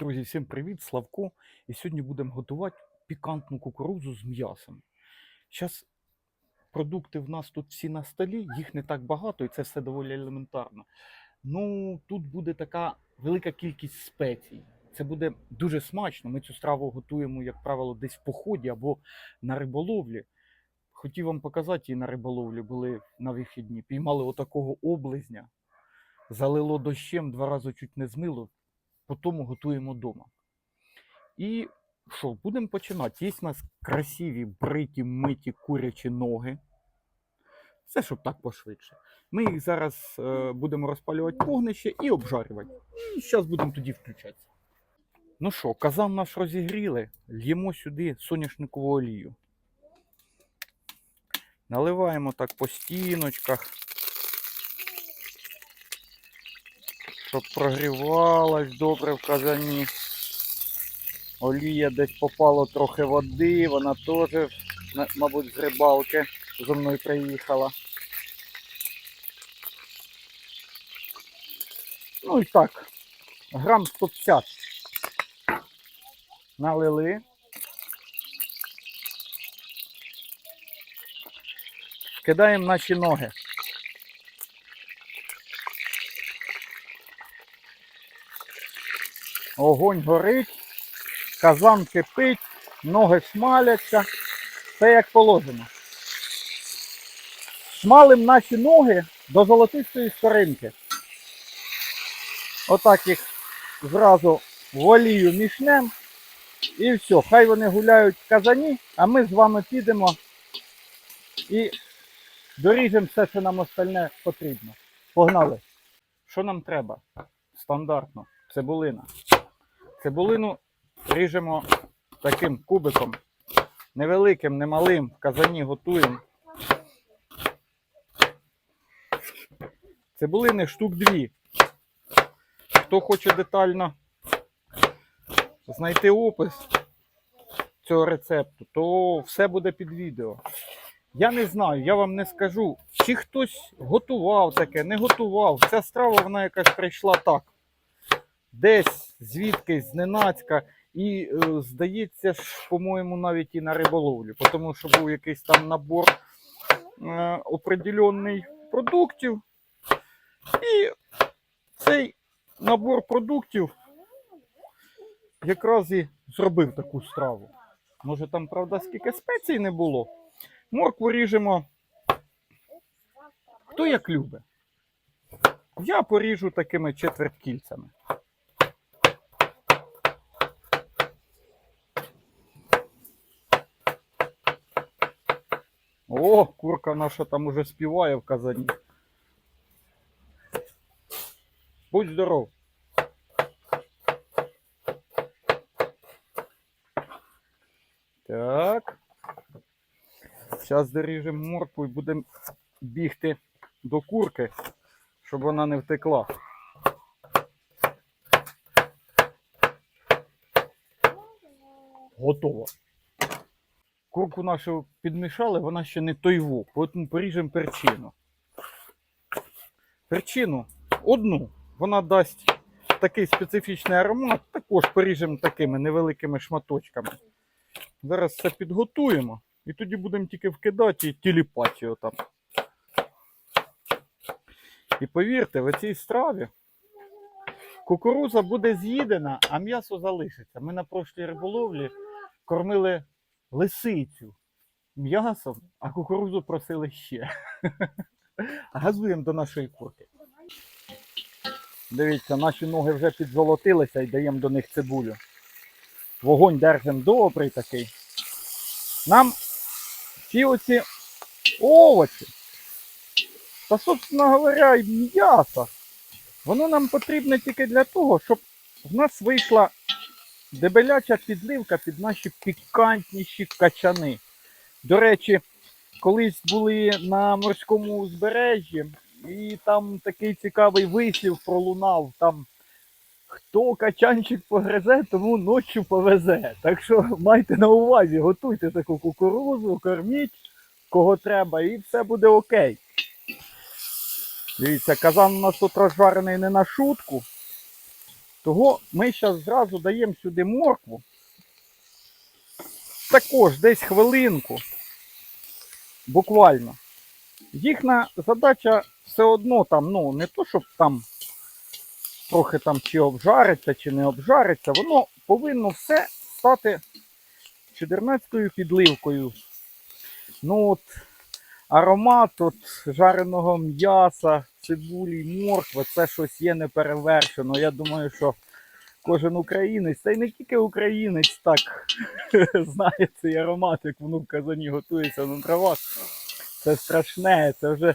Друзі, всім привіт, Славко. І сьогодні будемо готувати пікантну кукурудзу з м'ясом. Зараз продукти в нас тут всі на столі, їх не так багато, і це все доволі елементарно. Ну, тут буде така велика кількість спецій. Це буде дуже смачно. Ми цю страву готуємо, як правило, десь в поході або на риболовлі. Хотів вам показати, і на риболовлі були на вихідні. Піймали отакого облизня, залило дощем, два рази чуть не змило потім готуємо вдома. І що, будемо починати. Є в нас красиві бриті миті курячі ноги. Все, щоб так пошвидше. Ми їх зараз е, будемо розпалювати вогнище і обжарювати. І зараз будемо тоді включатися. Ну що, казан наш розігріли, л'ємо сюди соняшникову олію. Наливаємо так по стіночках. Щоб прогрівалась добре в казані. Олія десь попало трохи води, вона теж, мабуть, з рибалки зо мною приїхала. Ну і так, грам 150 налили. Кидаємо наші ноги. Огонь горить, казан кипить, ноги смаляться. Все як положено. Смалим наші ноги до золотистої скоринки. Отак їх зразу в олію мішнем. І все, хай вони гуляють в казані, а ми з вами підемо і доріжемо все, що нам остальне потрібно. Погнали. Що нам треба? Стандартно. Цибулина. Цибулину ріжемо таким кубиком. Невеликим, немалим, в казані готуємо. Цибулини штук дві. Хто хоче детально знайти опис цього рецепту, то все буде під відео. Я не знаю, я вам не скажу, чи хтось готував таке, не готував. Ця страва вона якась прийшла так десь звідкись зненацька. І е, здається ж, по-моєму, навіть і на риболовлі, тому що був якийсь там набор е, определенний продуктів. І цей набор продуктів якраз і зробив таку страву. Може там, правда, скільки спецій не було. Моркву ріжемо. Хто як любить. Я поріжу такими четверткільцями. О, курка наша там уже співає в казані. Будь здоров. Так. Зараз доріжемо моркву і будемо бігти до курки, щоб вона не втекла. Готово. Курку нашу підмішали, вона ще не тойву, тому поріжемо перчину. Перчину одну, вона дасть такий специфічний аромат, також поріжемо такими невеликими шматочками. Зараз все підготуємо і тоді будемо тільки вкидати і тіліпати його там. І повірте, в цій страві кукуруза буде з'їдена, а м'ясо залишиться. Ми на прошлій риболовлі кормили лисицю м'ясом, а кукурудзу просили ще. Газуємо до нашої курки. Дивіться, наші ноги вже підзолотилися і даємо до них цибулю. Вогонь держимо добрий такий. Нам ці оці овочі, та, собственно говоря, і м'ясо, воно нам потрібне тільки для того, щоб в нас вийшла дебеляча підливка під наші пікантніші качани. До речі, колись були на морському узбережжі, і там такий цікавий вислів пролунав. Там хто качанчик погризе, тому ночі повезе. Так що майте на увазі, готуйте таку кукурузу, корміть кого треба, і все буде окей. Дивіться, казан у нас тут розжарений не на шутку. Того ми зараз зразу даємо сюди моркву. Також десь хвилинку. Буквально. Їхня задача все одно там, ну, не то, щоб там трохи там чи обжариться, чи не обжариться, воно повинно все стати чудернацькою підливкою. Ну от аромат от жареного м'яса, цибулі, моркви, це щось є неперевершено. Я думаю, що кожен українець, та й не тільки українець так знає цей аромат, як воно в казані готується на травах. Це страшне, це вже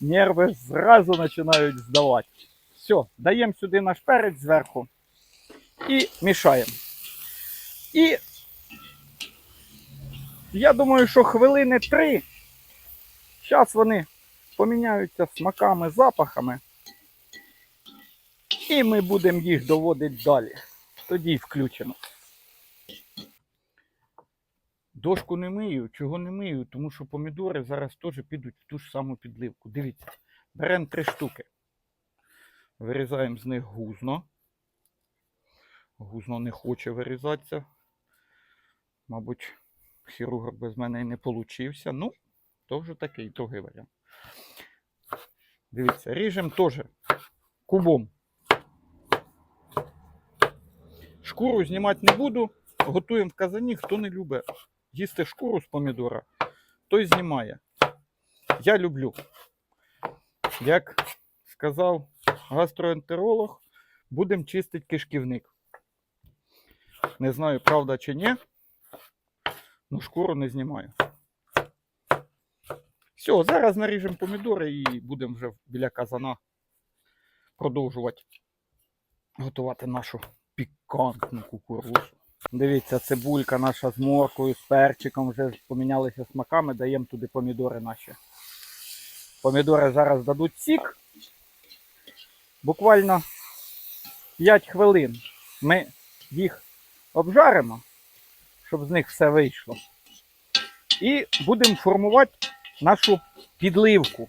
нерви зразу починають здавати. Все, даємо сюди наш перець зверху і мішаємо. І я думаю, що хвилини три. Зараз вони поміняються смаками, запахами. І ми будемо їх доводити далі. Тоді включимо. Дошку не мию. Чого не мию? Тому що помідори зараз теж підуть в ту ж саму підливку. Дивіться, беремо три штуки. Вирізаємо з них гузно. Гузно не хоче вирізатися. Мабуть, хірург без мене і не получився. Ну, то вже такий другий варіант. Дивіться, ріжемо теж кубом. Шкуру знімати не буду. Готуємо в казані, хто не любить їсти шкуру з помідора, той знімає. Я люблю. Як сказав гастроентеролог, будемо чистити кишківник. Не знаю, правда чи ні, але шкуру не знімаю. Все, зараз наріжемо помідори і будемо вже біля казана продовжувати готувати нашу пікантну кукурузу. Дивіться, цибулька наша з моркою, з перчиком вже помінялися смаками, даємо туди помідори наші. Помідори зараз дадуть сік. Буквально 5 хвилин ми їх обжаримо, щоб з них все вийшло. І будемо формувати нашу підливку.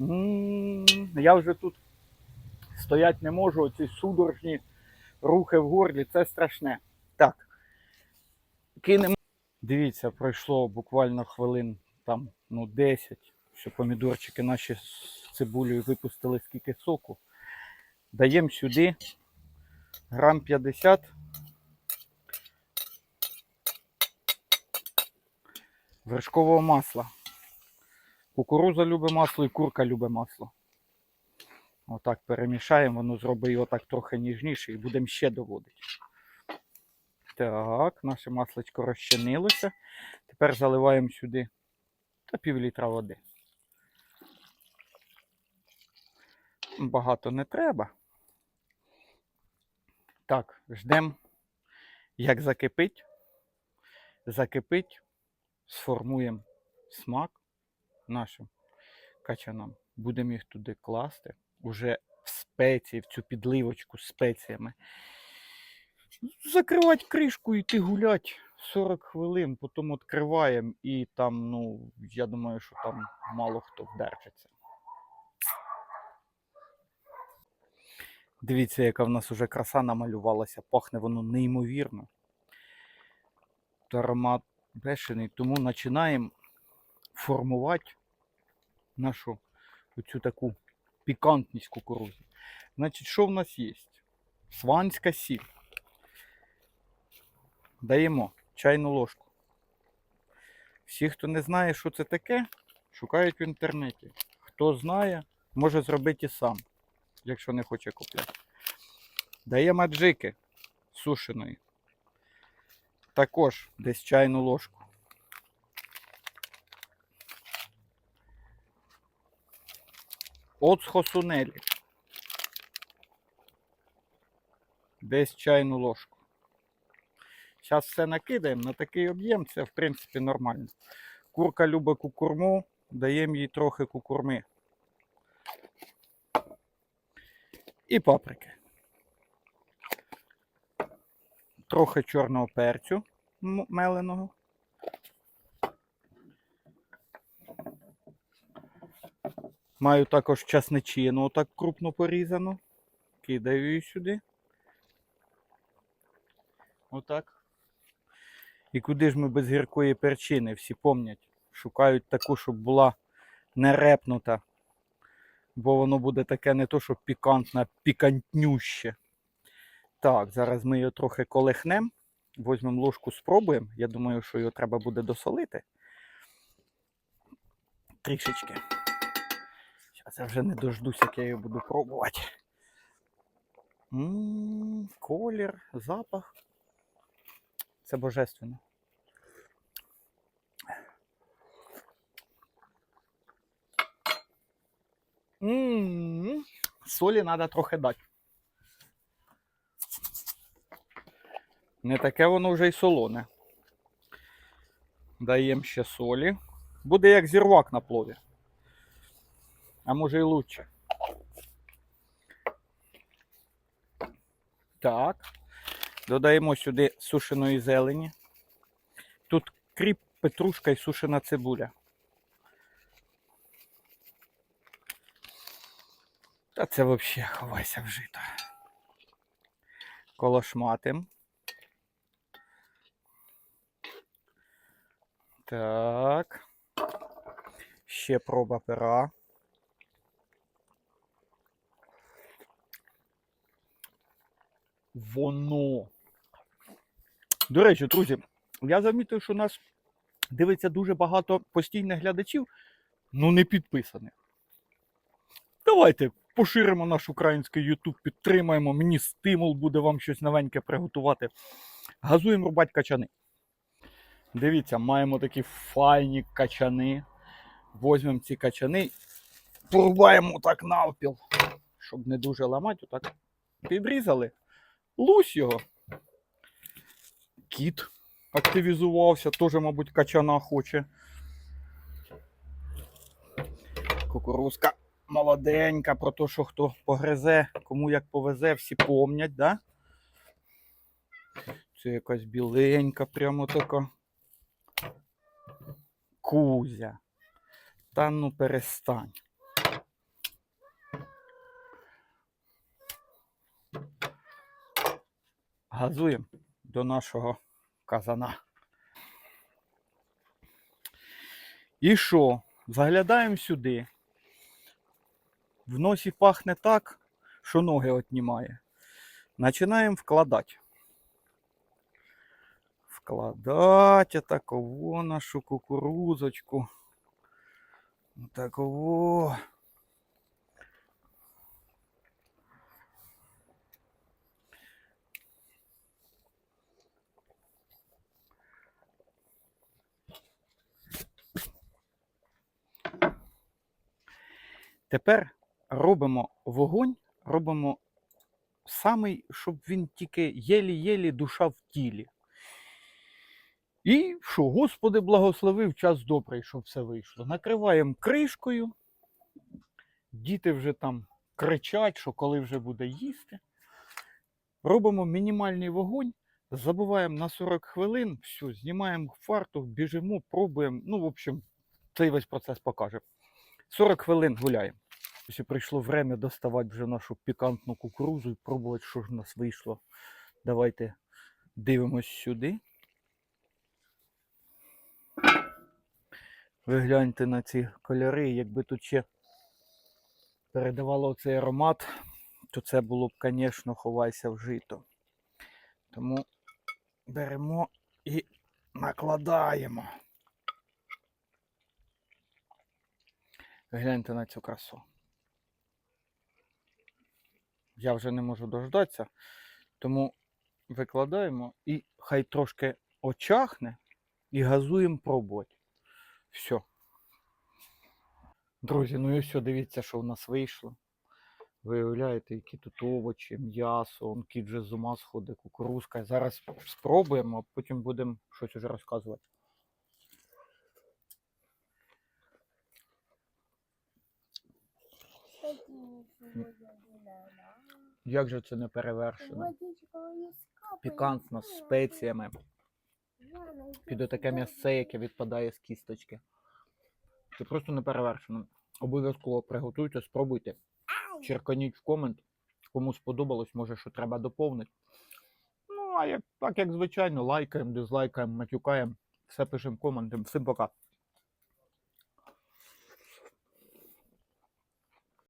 М, Я вже тут стоять не можу, оці судорожні рухи в горлі, це страшне. Так. Кинемо. Дивіться, пройшло буквально хвилин там, ну, 10, що помідорчики наші з цибулею випустили скільки соку. Даємо сюди грам 50 вершкового масла. Кукуруза любить масло і курка любить масло. Отак перемішаємо, воно зробить його так трохи ніжніше і будемо ще доводити. Так, наше масличко розчинилося. Тепер заливаємо сюди та пів літра води. Багато не треба. Так, ждемо, як закипить. Закипить, сформуємо смак нашим качанам. Будемо їх туди класти уже в спеції, в цю підливочку з спеціями. Закривати кришку і йти гулять 40 хвилин, потім відкриваємо і там, ну, я думаю, що там мало хто вдержиться. Дивіться, яка в нас уже краса намалювалася, пахне воно неймовірно. Аромат бешений, тому починаємо формувати нашу оцю таку пікантність кукурузи. Значить, що в нас є? Сванська сіль. Даємо чайну ложку. Всі, хто не знає, що це таке, шукають в інтернеті. Хто знає, може зробити і сам, якщо не хоче купляти. Даємо аджики сушеної. Також десь чайну ложку. Оцхо сунелі. Десь чайну ложку. Зараз все накидаємо на такий об'єм, це в принципі нормально. Курка любить кукурму, даємо їй трохи кукурми. І паприки. Трохи чорного перцю меленого. Маю також часничину, отак крупно порізану. Кидаю її сюди. Отак. І куди ж ми без гіркої перчини? Всі помнять. Шукають таку, щоб була не репнута. Бо воно буде таке не то, що пікантне, а пікантнюще. Так, зараз ми його трохи колихнемо. Візьмемо ложку, спробуємо. Я думаю, що його треба буде досолити. Трішечки. Зараз я вже не дождусь, як я його буду пробувати. М, Колір, запах. Це божественно. М, Солі треба трохи дати. Не таке воно вже й солоне. Даємо ще солі. Буде як зірвак на плові. А може і лучше. Так. Додаємо сюди сушеної зелені. Тут кріп, петрушка і сушена цибуля. Та це взагалі ховайся в жито. Колошматим. Так. Ще проба пера. Воно. До речі, друзі, я замітив, що нас дивиться дуже багато постійних глядачів, ну не підписаних. Давайте поширимо наш український YouTube, підтримаємо. Мені стимул буде вам щось новеньке приготувати. Газуємо рубати качани. Дивіться, маємо такі файні качани. Возьмемо ці качани, порубаємо так навпіл, щоб не дуже ламати. Отак підрізали. Лусь його. Кіт активізувався, теж, мабуть, качана хоче. Кукурузка молоденька, про те, що хто погризе, кому як повезе, всі помнять, да? Це якась біленька, прямо така. Кузя. Та ну перестань. Газуємо до нашого казана. І що? Заглядаємо сюди. В носі пахне так, що ноги отнімає. Починаємо вкладати. Вкладати таково нашу кукурузочку. Таково. Тепер робимо вогонь, робимо самий, щоб він тільки єлі-єлі душа в тілі. І що, Господи благословив, час добрий, щоб все вийшло. Накриваємо кришкою. Діти вже там кричать, що коли вже буде їсти. Робимо мінімальний вогонь, забуваємо на 40 хвилин, все, знімаємо фартух, біжимо, пробуємо. Ну, в общем, цей весь процес покаже. 40 хвилин гуляємо. Ось прийшло время доставати вже нашу пікантну кукурузу і пробувати, що ж в нас вийшло. Давайте дивимось сюди. Ви гляньте на ці кольори, якби тут ще передавало цей аромат, то це було б, звісно, ховайся в жито. Тому беремо і накладаємо. Гляньте на цю красу. Я вже не можу дождатися, тому викладаємо і хай трошки очахне і газуємо пробувати. Все. Друзі, ну і все, дивіться, що у нас вийшло. Виявляєте, які тут овочі, м'ясо, он кіт вже з ума сходить, кукурузка. Зараз спробуємо, а потім будемо щось уже розказувати. Як же це не перевершено? Пікантно, з спеціями. Під таке м'ясце, яке відпадає з кісточки. Це просто не перевершено. Обов'язково приготуйте, спробуйте. Черканіть в комент. Кому сподобалось, може, що треба доповнити. Ну, а як, так як звичайно, лайкаємо, дизлайкаємо, матюкаємо, все пишемо коментом. Всім пока.